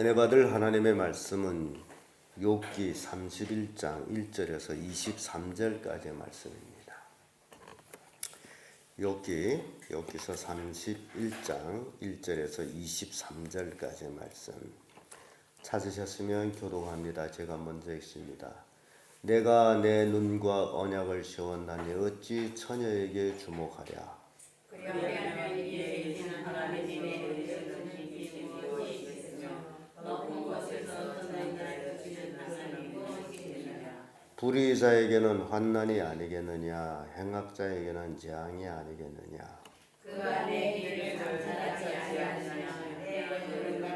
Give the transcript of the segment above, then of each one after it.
은혜 받을 하나님의 말씀은 욥기 31장 1절에서 23절까지의 말씀입니다. 욥기 욥기서 31장 1절에서 23절까지의 말씀 찾으셨으면 교독합니다. 제가 먼저 읽습니다. 내가 내 눈과 언약을 세웠나니 어찌 처녀에게 주목하랴 불의자에게는 환난이 아니겠느냐 행악자에게는 재앙이 아니겠느냐. 그 안에 감찰하지 아니하느냐 아니하느냐.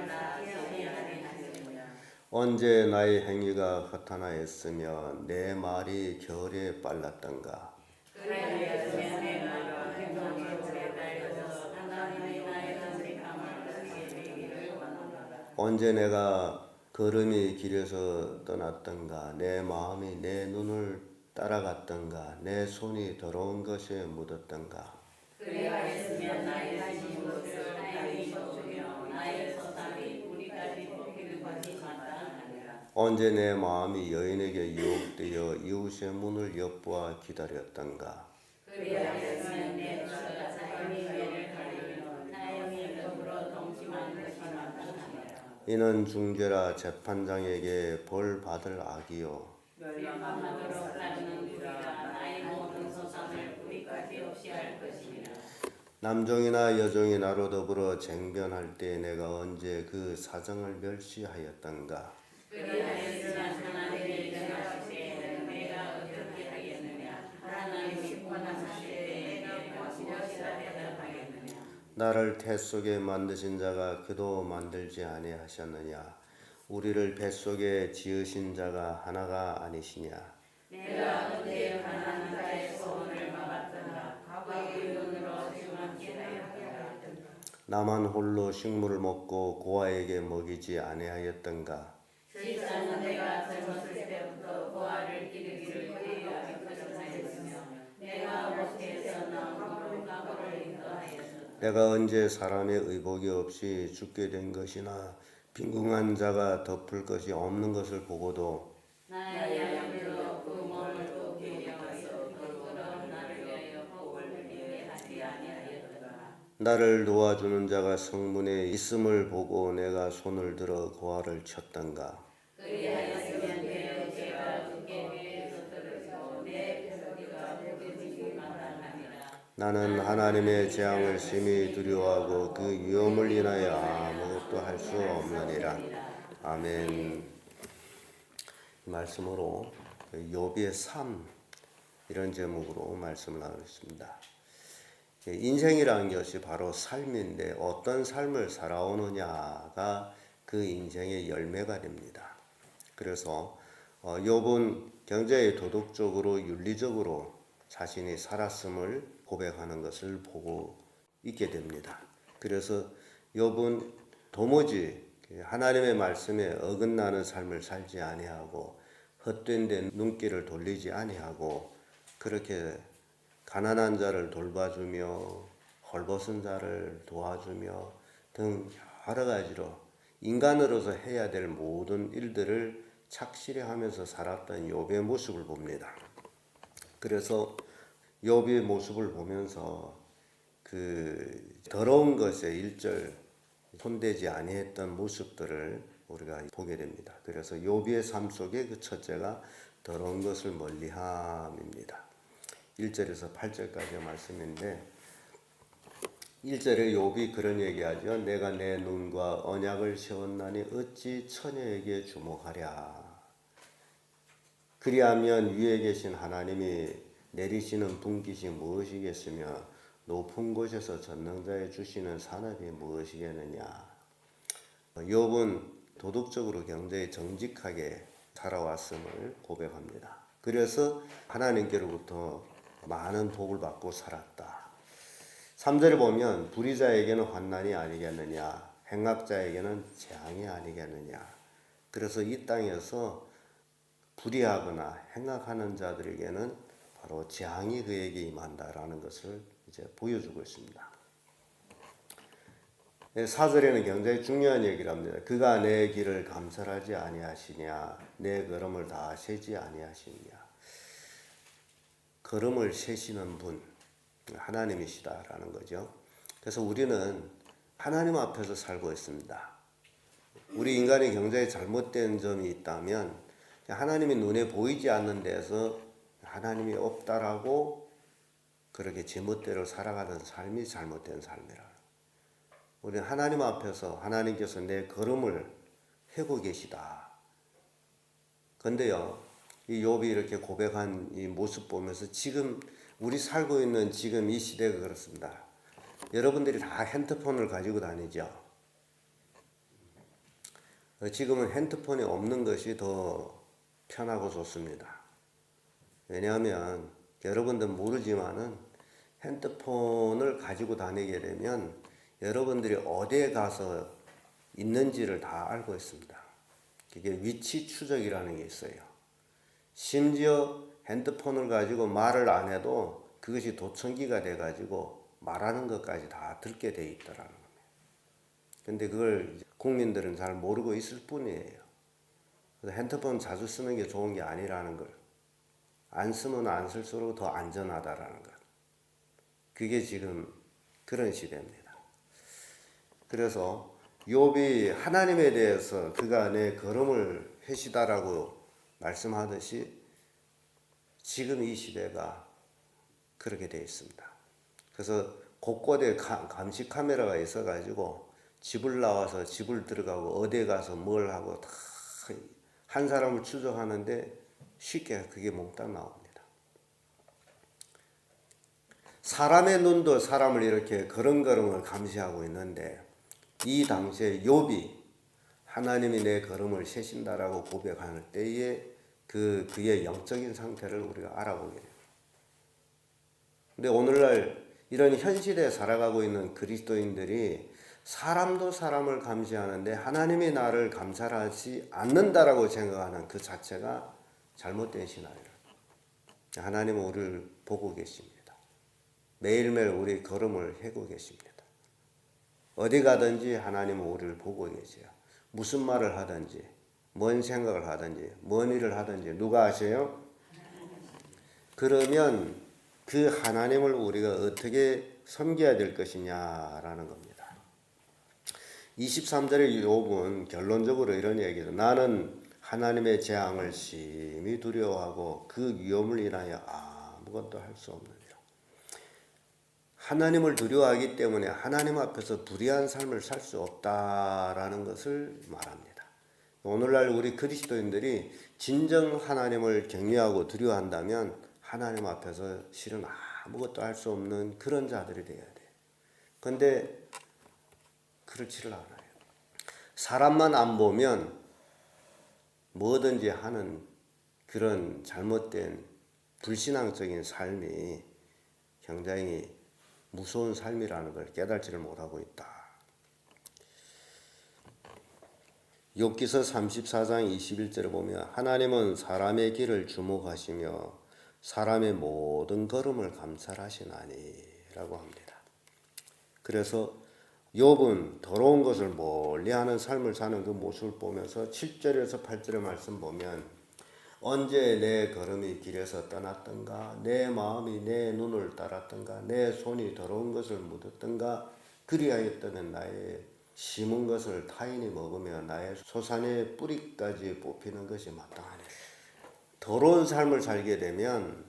언제 나의 행위가 허탄하였으며 내 말이 결에 빨랐던가. 원하노라 언제 내가 걸음이 길에서 떠났던가 내 마음이 내 눈을 따라갔던가 내 손이 더러운 것에 묻었던가. 그리하였으면 나의 것을 하나님이 멈추며 나의 소담이 우리까지 뽑히는 것이 마땅하니라. 언제 내 마음이 여인에게 유혹되어 이웃의 문을 엿보아 기다렸던가. 그리하였으면 내 주가 자연히 매를 가리며 타영이 더불어 동침하는 것이 마땅하니라 이는 중재라 재판장에게 벌 받을 악이요. 남종이나 여종이 나로 더불어 쟁변할 때 내가 언제 그 사정을 멸시하였던가 그리하였으나 하나님의 일하실 때에는 내가 어떻게 하겠느냐 하나님이 권하실 때에 내가 무엇이라 대답하겠느냐 나를 태 속에 만드신 자가 그도 만들지 아니하셨느냐? 우리를 뱃 속에 지으신 자가 하나가 아니시냐? 내가 언제 가난한 자의 소원을 막았던가 과거의 눈으로 주만께 하였던가. 나만 홀로 식물을 먹고 고아에게 먹이지 아니하였던가 내가 언제 사람의 의복이 없이 죽게 된 것이나 빈궁한 자가 덮을 것이 없는 것을 보고도 나를 도와주는 자가 성문에 있음을 보고 내가 손을 들어 고아를 쳤던가 나는 하나님의 재앙을 심히 두려워하고 그 위험을 인하여 아무것도 할 수 없느니라. 아멘. 이 말씀으로 욥의 삶 이런 제목으로 말씀을 나누겠습니다. 인생이라는 것이 바로 삶인데 어떤 삶을 살아오느냐가 그 인생의 열매가 됩니다. 그래서 어, 욥은 굉장히 도덕적으로 윤리적으로 자신이 살았음을 고백하는 것을 보고 있게 됩니다. 그래서 욥은 도무지 하나님의 말씀에 어긋나는 삶을 살지 아니하고 헛된 데 눈길을 돌리지 아니하고 그렇게 가난한 자를 돌봐주며 헐벗은 자를 도와주며 등 여러 가지로 인간으로서 해야 될 모든 일들을 착실히 하면서 살았던 욥의 모습을 봅니다. 그래서 욥의 모습을 보면서 그 더러운 것에 일절 손대지 아니했던 모습들을 우리가 보게 됩니다. 그래서 욥의 삶 속에 그 첫째가 더러운 것을 멀리함입니다. 1절에서 8절까지 말씀인데 1절에 욥이 그런 얘기하죠. 내가 내 눈과 언약을 세웠나니 어찌 처녀에게 주목하랴. 그리하면 위에 계신 하나님이 내리시는 분깃이 무엇이겠으며 높은 곳에서 전능자에 주시는 산업이 무엇이겠느냐. 욥은 도덕적으로 굉장히 정직하게 살아왔음을 고백합니다. 그래서 하나님께로부터 많은 복을 받고 살았다. 3절에 보면 불의자에게는 환난이 아니겠느냐, 행악자에게는 재앙이 아니겠느냐. 그래서 이 땅에서 불의하거나 행악하는 자들에게는 바로 재앙이 그에게 임한다라는 것을 이제 보여주고 있습니다. 예, 사절에는 굉장히 중요한 얘기를 합니다. 그가 내 길을 감찰하지 아니하시냐, 내 걸음을 다 세지 아니하시냐. 걸음을 세시는 분 하나님이시다라는 거죠. 그래서 우리는 하나님 앞에서 살고 있습니다. 우리 인간이 굉장히 잘못된 점이 있다면 하나님이 눈에 보이지 않는 데서 하나님이 없다라고 그렇게 제멋대로 살아가는 삶이 잘못된 삶이라. 우리는 하나님 앞에서 하나님께서 내 걸음을 해고 계시다. 근데요, 이 욥이 이렇게 고백한 이 모습 보면서 지금 우리 살고 있는 지금 이 시대가 그렇습니다. 여러분들이 다 핸드폰을 가지고 다니죠. 어, 지금은 핸드폰이 없는 것이 더 편하고 좋습니다. 왜냐하면 여러분들 모르지만은 핸드폰을 가지고 다니게 되면 여러분들이 어디에 가서 있는지를 다 알고 있습니다. 이게 위치 추적이라는 게 있어요. 심지어 핸드폰을 가지고 말을 안 해도 그것이 도청기가 돼가지고 말하는 것까지 다 듣게 돼 있더라는 겁니다. 근데 그걸 국민들은 잘 모르고 있을 뿐이에요. 그래서 핸드폰 자주 쓰는 게 좋은 게 아니라는 걸. 안 쓰면 안 쓸수록 더 안전하다라는 것. 그게 지금 그런 시대입니다. 그래서 욥이 하나님에 대해서 그가 내 걸음을 해시다라고 말씀하듯이 지금 이 시대가 그렇게 되어 있습니다. 그래서 곳곳에 가- 감시 카메라가 있어가지고 집을 나와서 집을 들어가고 어디에 가서 뭘 하고 다 한 사람을 추적하는데 쉽게 그게 몽땅 나옵니다. 사람의 눈도 사람을 이렇게 걸음걸음을 감시하고 있는데 이 당시에 욥이 하나님이 내 걸음을 세신다라고 고백하는 때에 그 그의 영적인 상태를 우리가 알아보게 돼요. 근데 오늘날 이런 현실에 살아가고 있는 그리스도인들이 사람도 사람을 감시하는데 하나님이 나를 감찰하지 않는다라고 생각하는 그 자체가 잘못된 신앙이에요. 하나님은 우리를 보고 계십니다. 매일매일 우리 걸음을 해고 계십니다. 어디 가든지 하나님은 우리를 보고 계세요. 무슨 말을 하든지, 뭔 생각을 하든지, 뭔 일을 하든지 누가 아세요? 그러면 그 하나님을 우리가 어떻게 섬겨야 될 것이냐라는 겁니다. 23절의 욥은 결론적으로 이런 얘기죠. 나는 하나님의 재앙을 심히 두려워하고 그 위험을 인하여 아무것도 할 수 없느니라. 하나님을 두려워하기 때문에 하나님 앞에서 불의한 삶을 살 수 없다라는 것을 말합니다. 오늘날 우리 그리스도인들이 진정 하나님을 경외하고 두려워한다면 하나님 앞에서 실은 아무것도 할 수 없는 그런 자들이 되어야 돼. 근데 그렇지를 않아요. 사람만 안 보면 뭐든지 하는 그런 잘못된 불신앙적인 삶이 굉장히 무서운 삶이라는 걸 깨달지를 못하고 있다. 욥기서 34장 21절을 보면 하나님은 사람의 길을 주목하시며 사람의 모든 걸음을 감찰하시나니라고 합니다. 그래서 욥은 더러운 것을 멀리하는 삶을 사는 그 모습을 보면서 7절에서 8절의 말씀 보면 언제 내 걸음이 길에서 떠났던가 내 마음이 내 눈을 따랐던가 내 손이 더러운 것을 묻었던가 그리하였다면 나의 심은 것을 타인이 먹으며 나의 소산의 뿌리까지 뽑히는 것이 마땅하네. 더러운 삶을 살게 되면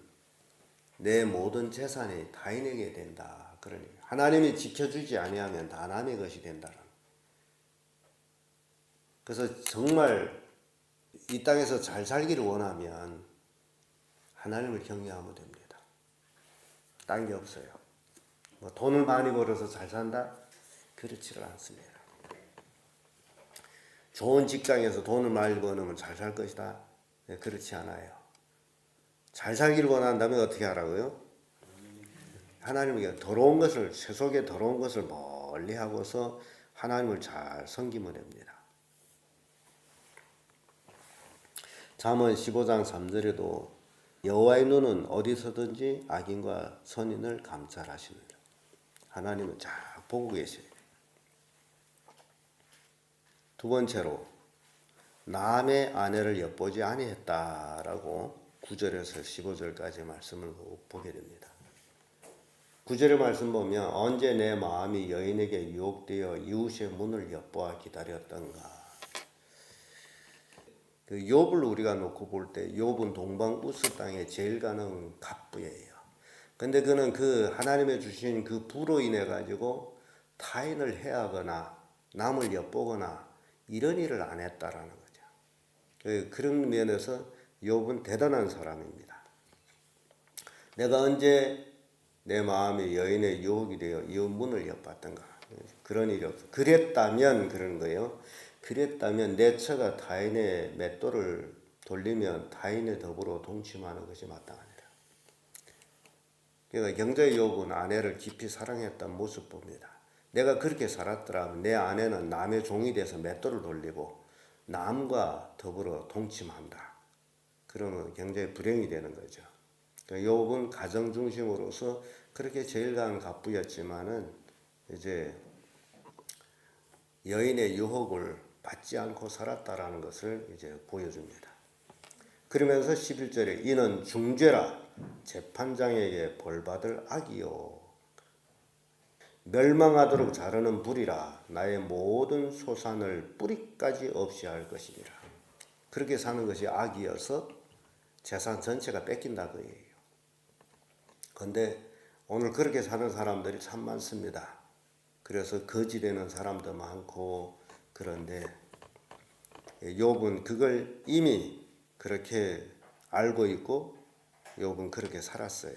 내 모든 재산이 타인에게 된다. 그러니 하나님이 지켜주지 아니하면 다 남의 것이 된다는. 그래서 정말 이 땅에서 잘 살기를 원하면 하나님을 경외하면 됩니다. 딴 게 없어요. 뭐 돈을 많이 벌어서 잘 산다? 그렇지를 않습니다. 좋은 직장에서 돈을 많이 버는 잘살 것이다? 네, 그렇지 않아요. 잘 살기를 원한다면 어떻게 하라고요? 하나님에게 더러운 것을 세속의 더러운 것을 멀리 하고서 하나님을 잘 섬기면 됩니다. 잠언 15장 3절에도 여호와의 눈은 어디서든지 악인과 선인을 감찰하시느라 하나님은 잘 보고 계세요. 두 번째로 남의 아내를 엿보지 아니했다라고 9절에서 15절까지 말씀을 보게 됩니다. 9절의 말씀 보면 언제 내 마음이 여인에게 유혹되어 이웃의 문을 엿보아 기다렸던가. 그 욥을 우리가 놓고 볼 때 욥은 동방 우스 땅에 제일 가는 갑부예요. 근데 그는 그 하나님의 주신 그 부로 인해 가지고 타인을 해하거나 남을 엿보거나 이런 일을 안 했다라는 거죠. 그- 그런 면에서 욥은 대단한 사람입니다. 내가 언제 내 마음이 여인의 유혹이 되어 이웃 문을 엿봤던가 그런 일이 없어. 그랬다면 그런 거예요. 그랬다면 내 처가 타인의 맷돌을 돌리면 타인의 더불어 동침하는 것이 마땅하니라. 그러니까 경제의 욥은 아내를 깊이 사랑했던 모습 봅니다. 내가 그렇게 살았더라면 내 아내는 남의 종이 돼서 맷돌을 돌리고 남과 더불어 동침한다. 그러면 굉장히 불행이 되는 거죠. 그러니까 욥은 가정 중심으로서 그렇게 제일 강한 갑부였지만은 이제 여인의 유혹을 받지 않고 살았다라는 것을 이제 보여줍니다. 그러면서 11절에 이는 중죄라 재판장에게 벌받을 악이요 멸망하도록 자르는 불이라 나의 모든 소산을 뿌리까지 없이 할 것이니라. 그렇게 사는 것이 악이어서 재산 전체가 뺏긴다 그 얘기예요. 근데 오늘 그렇게 사는 사람들이 참 많습니다. 그래서 거지되는 사람도 많고 그런데 욥은 그걸 이미 그렇게 알고 있고 욥은 그렇게 살았어요.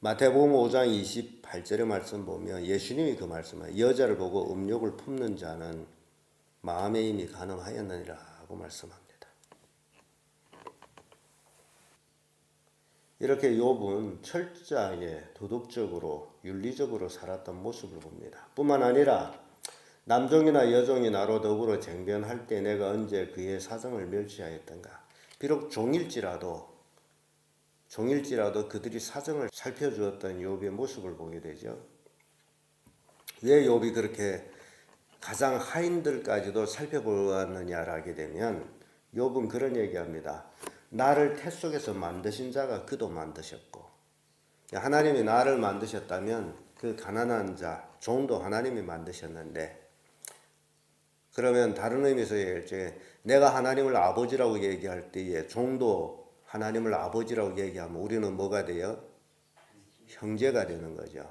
마태복음 5장 28절의 말씀 보면 예수님이 그 말씀을 여자를 보고 음욕을 품는 자는 마음에 이미 가능하였느니라고 말씀합니다. 이렇게 욥은 철저하게 도덕적으로 윤리적으로 살았던 모습을 봅니다. 뿐만 아니라 남종이나 여종이 나로 더불어 쟁변할 때 내가 언제 그의 사정을 멸시하였던가. 비록 종일지라도 종일지라도 그들이 사정을 살펴주었던 욥의 모습을 보게 되죠. 왜 욥이 그렇게 가장 하인들까지도 살펴보았느냐라게 되면 욥은 그런 얘기합니다. 나를 태 속에서 만드신 자가 그도 만드셨고 하나님이 나를 만드셨다면 그 가난한 자 종도 하나님이 만드셨는데 그러면 다른 의미에서 얘기할 때 내가 하나님을 아버지라고 얘기할 때에 종도 하나님을 아버지라고 얘기하면 우리는 뭐가 돼요? 형제가 되는 거죠.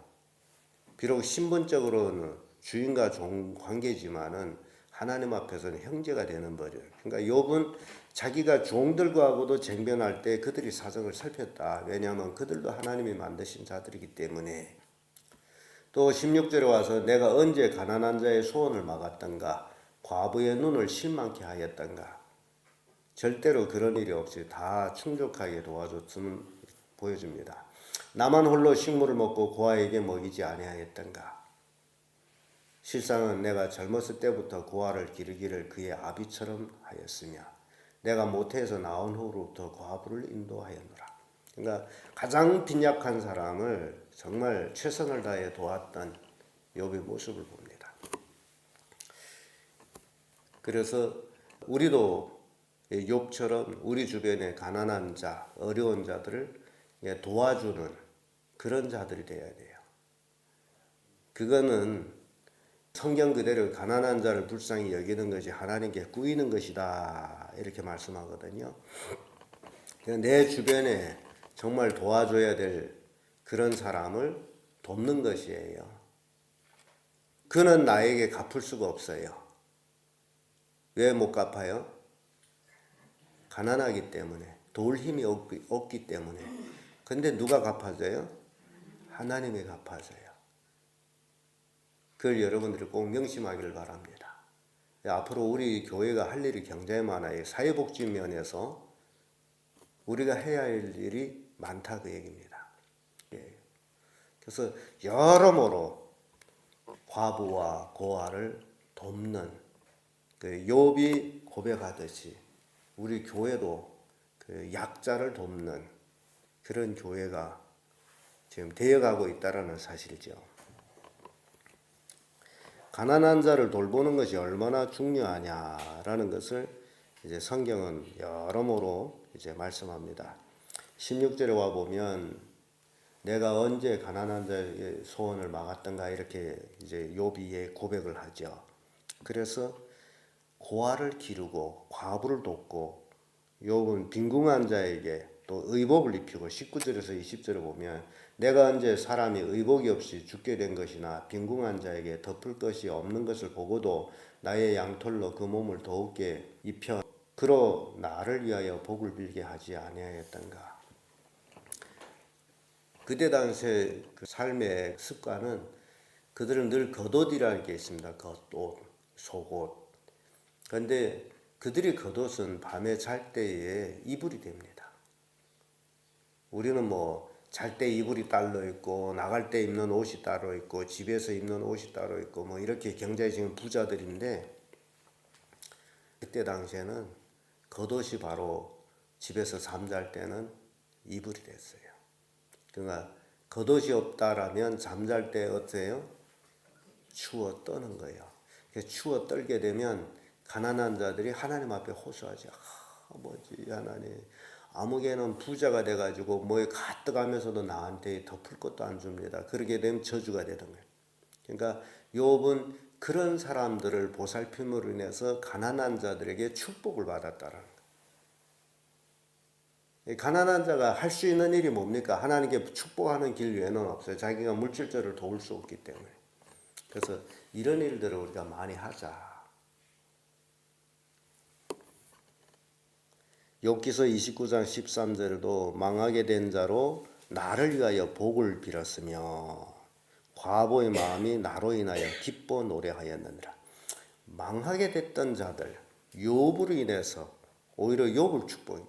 비록 신분적으로는 주인과 종 관계지만은 하나님 앞에서는 형제가 되는 거죠. 그러니까 욥은 자기가 종들과도 쟁변할 때 그들이 사정을 살폈다. 왜냐하면 그들도 하나님이 만드신 자들이기 때문에. 또 16절에 와서 내가 언제 가난한 자의 소원을 막았던가 과부의 눈을 실망케 하였던가 절대로 그런 일이 없이 다 충족하게 도와줬음을 보여줍니다. 나만 홀로 식물을 먹고 고아에게 먹이지 아니하였던가 실상은 내가 젊었을 때부터 고아를 기르기를 그의 아비처럼 하였으며 내가 모태에서 나온 후로부터 과부를 인도하였노라. 그러니까 가장 빈약한 사람을 정말 최선을 다해 도왔던 욥의 모습을 봅니다. 그래서 우리도 욥처럼 우리 주변에 가난한 자, 어려운 자들을 도와주는 그런 자들이 되어야 돼요. 그거는 성경 그대로 가난한 자를 불쌍히 여기는 것이 하나님께 꾸이는 것이다. 이렇게 말씀하거든요. 내 주변에 정말 도와줘야 될 그런 사람을 돕는 것이에요. 그는 나에게 갚을 수가 없어요. 왜 못 갚아요? 가난하기 때문에. 도울 힘이 없기, 없기 때문에. 근데 누가 갚아줘요? 하나님이 갚아줘요. 그걸 여러분들이 꼭 명심하기를 바랍니다. 앞으로 우리 교회가 할 일이 굉장히 많아요. 사회복지 면에서 우리가 해야 할 일이 많다 그 얘기입니다. 예. 그래서 여러모로 과부와 고아를 돕는 그 욥이 고백하듯이 우리 교회도 그 약자를 돕는 그런 교회가 지금 되어가고 있다라는 사실이죠. 가난한 자를 돌보는 것이 얼마나 중요하냐라는 것을 이제 성경은 여러모로 이제 말씀합니다. 16절에 와 보면 내가 언제 가난한 자의 소원을 막았던가 이렇게 이제 요비의 고백을 하죠. 그래서 고아를 기르고 과부를 돕고 욥은 빈궁한 자에게 또 의복을 입히고 19절에서 20절에 보면 내가 언제 사람이 의복이 없이 죽게 된 것이나 빈궁한 자에게 덮을 것이 없는 것을 보고도 나의 양털로 그 몸을 더욱게 입혀 그로 나를 위하여 복을 빌게 하지 아니하였던가 그때 당시의 그 삶의 습관은 그들은 늘 겉옷이라는 게 있습니다. 겉옷, 속옷. 그런데 그들이 겉옷은 밤에 잘 때에 이불이 됩니다. 우리는 뭐 잘 때 이불이 따로 있고 나갈 때 입는 옷이 따로 있고 집에서 입는 옷이 따로 있고 뭐 이렇게 굉장히 지금 부자들인데 그때 당시에는 겉옷이 바로 집에서 잠잘 때는 이불이 됐어요. 그러니까 겉옷이 없다라면 잠잘 때 어때요? 추워 떠는 거예요. 추워 떨게 되면 가난한 자들이 하나님 앞에 호소하지. 아, 뭐지 하나님. 아무개는 부자가 돼가지고 뭐에 가득하면서도 나한테 덮을 것도 안 줍니다. 그러게 되면 저주가 되는 거예요. 그러니까 욥은 그런 사람들을 보살핌으로 인해서 가난한 자들에게 축복을 받았다라는 거예요. 이 가난한 자가 할 수 있는 일이 뭡니까? 하나님께 축복하는 길 외에는 없어요. 자기가 물질적으로 도울 수 없기 때문에. 그래서 이런 일들을 우리가 많이 하자. 욥기서 29장 13절에도 망하게 된 자로 나를 위하여 복을 빌었으며 과보의 마음이 나로 인하여 기뻐 노래하였느니라. 망하게 됐던 자들 욥으로 인해서 오히려 욥을 축복.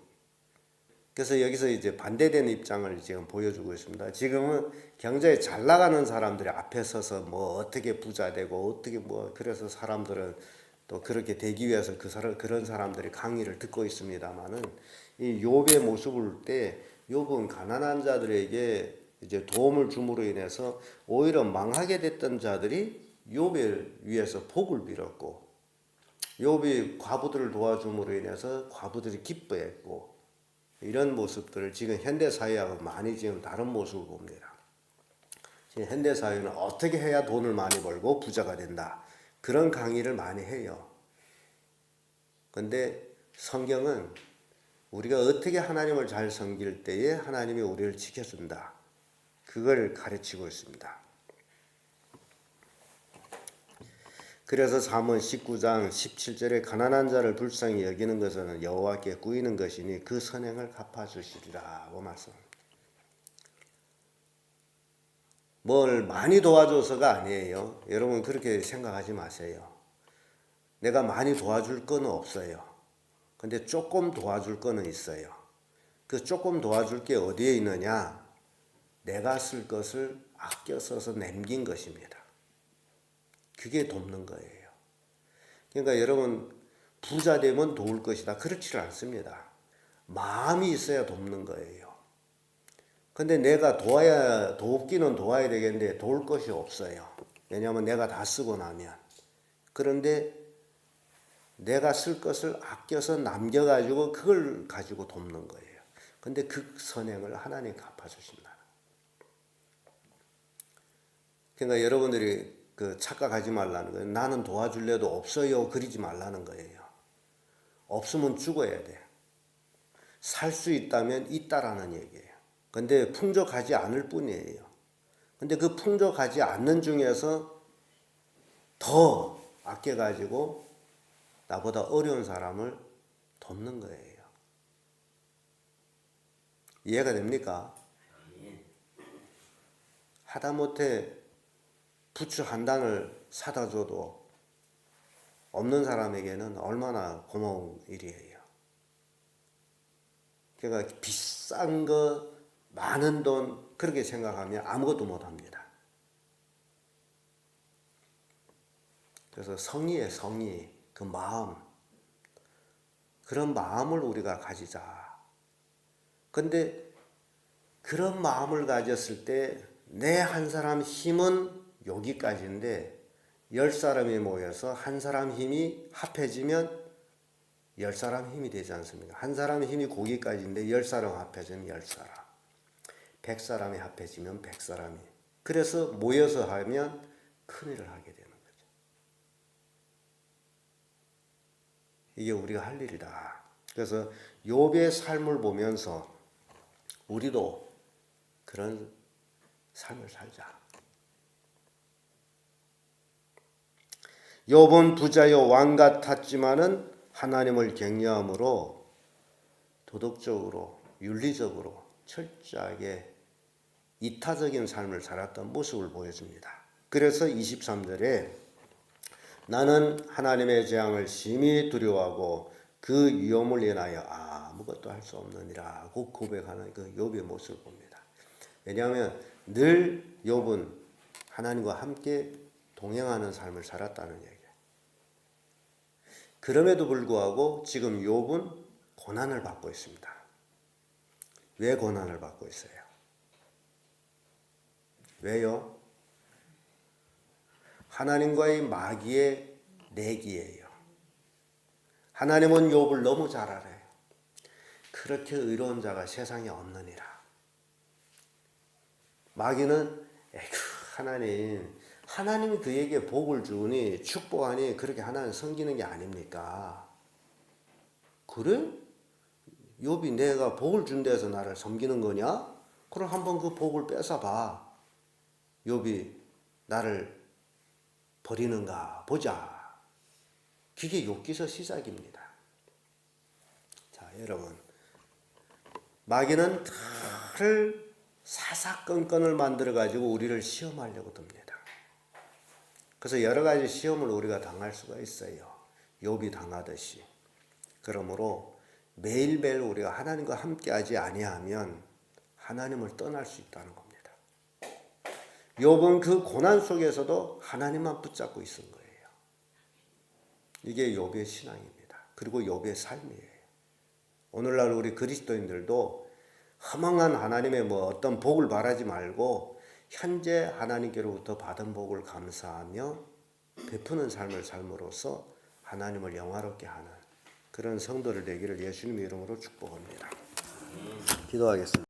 그래서 여기서 이제 반대되는 입장을 지금 보여주고 있습니다. 지금은 경제에 잘 나가는 사람들이 앞에 서서 뭐 어떻게 부자 되고 어떻게 뭐 그래서 사람들은 또 그렇게 되기 위해서 그 사람 그런 사람들이 강의를 듣고 있습니다만은 이 욥의 모습을 볼 때 욥은 가난한 자들에게 이제 도움을 줌으로 인해서 오히려 망하게 됐던 자들이 욥을 위해서 복을 빌었고 욥이 과부들을 도와줌으로 인해서 과부들이 기뻐했고 이런 모습들을 지금 현대 사회하고 많이 지금 다른 모습을 봅니다. 현대 사회는 어떻게 해야 돈을 많이 벌고 부자가 된다. 그런 강의를 많이 해요. 근데 성경은 우리가 어떻게 하나님을 잘 섬길 때에 하나님이 우리를 지켜준다. 그걸 가르치고 있습니다. 그래서 잠언 19장 17절에 가난한 자를 불쌍히 여기는 것은 여호와께 꾸이는 것이니 그 선행을 갚아 주시리라고 말씀합니다. 뭘 많이 도와줘서가 아니에요. 여러분 그렇게 생각하지 마세요. 내가 많이 도와줄 거는 없어요. 근데 조금 도와줄 거는 있어요. 그 조금 도와줄 게 어디에 있느냐? 내가 쓸 것을 아껴 써서 남긴 것입니다. 그게 돕는 거예요. 그러니까 여러분 부자 되면 도울 것이다. 그렇지 않습니다. 마음이 있어야 돕는 거예요. 근데 내가 도와야 돕기는 도와야 되겠는데 도울 것이 없어요. 왜냐하면 내가 다 쓰고 나면 그런데 내가 쓸 것을 아껴서 남겨가지고 그걸 가지고 돕는 거예요. 근데 그 선행을 하나님 갚아주신다. 그러니까 여러분들이 그 착각하지 말라는 거예요. 나는 도와줄래도 없어요. 그러지 말라는 거예요. 없으면 죽어야 돼. 살 수 있다면 있다라는 얘기예요. 근데 풍족하지 않을 뿐이에요. 근데 그 풍족하지 않는 중에서 더 아껴가지고 나보다 어려운 사람을 돕는 거예요. 이해가 됩니까? 하다못해 부추 한 단을 사다 줘도 없는 사람에게는 얼마나 고마운 일이에요. 그러니까 비싼 거, 많은 돈 그렇게 생각하면 아무것도 못 합니다. 그래서 성의의 성의, 그 마음, 그런 마음을 우리가 가지자. 근데 그런 마음을 가졌을 때 내 한 사람 힘은 여기까지인데 열 사람이 모여서 한 사람 힘이 합해지면 열 사람 힘이 되지 않습니까? 한 사람 힘이 고기까지인데 열 사람 합해지면 열 사람. 백 사람이 합해지면 백 사람이. 그래서 모여서 하면 큰 일을 하게 되는 거죠. 이게 우리가 할 일이다. 그래서 욥의 삶을 보면서 우리도 그런 삶을 살자. 욥은 부자여 왕 같았지만은 하나님을 경외함으로 도덕적으로 윤리적으로 철저하게 이타적인 삶을 살았던 모습을 보여줍니다. 그래서 23절에 나는 하나님의 재앙을 심히 두려워하고 그 위험을 인하여 아무것도 할 수 없느니라고 고백하는 그 욥의 모습을 봅니다. 왜냐하면 늘 욥은 하나님과 함께 동행하는 삶을 살았다는 얘기예요. 그럼에도 불구하고 지금 욥은 고난을 받고 있습니다. 왜 고난을 받고 있어요? 왜요? 하나님과의 마귀의 내기예요. 하나님은 욥을 너무 잘 알아요. 그렇게 의로운 자가 세상에 없느니라. 마귀는 에휴 하나님 하나님이 그에게 복을 주니 축복하니 그렇게 하나님 섬기는 게 아닙니까? 그래? 욥이 내가 복을 준 데서 나를 섬기는 거냐? 그럼 한번 그 복을 뺏어 봐. 욥이 나를 버리는가 보자. 그게 욥기서 시작입니다. 자, 여러분. 마귀는 늘 사사건건을 만들어 가지고 우리를 시험하려고 듭니다. 그래서 여러 가지 시험을 우리가 당할 수가 있어요. 욥이 당하듯이. 그러므로 매일매일 우리가 하나님과 함께 하지 아니하면 하나님을 떠날 수 있다는 겁니다. 욥은 그 고난 속에서도 하나님만 붙잡고 있은 거예요. 이게 욥의 신앙입니다. 그리고 욥의 삶이에요. 오늘날 우리 그리스도인들도 허망한 하나님의 뭐 어떤 복을 바라지 말고 현재 하나님께로부터 받은 복을 감사하며 베푸는 삶을 삶으로써 하나님을 영화롭게 하는 그런 성도를 되기를 예수님 이름으로 축복합니다. 기도하겠습니다.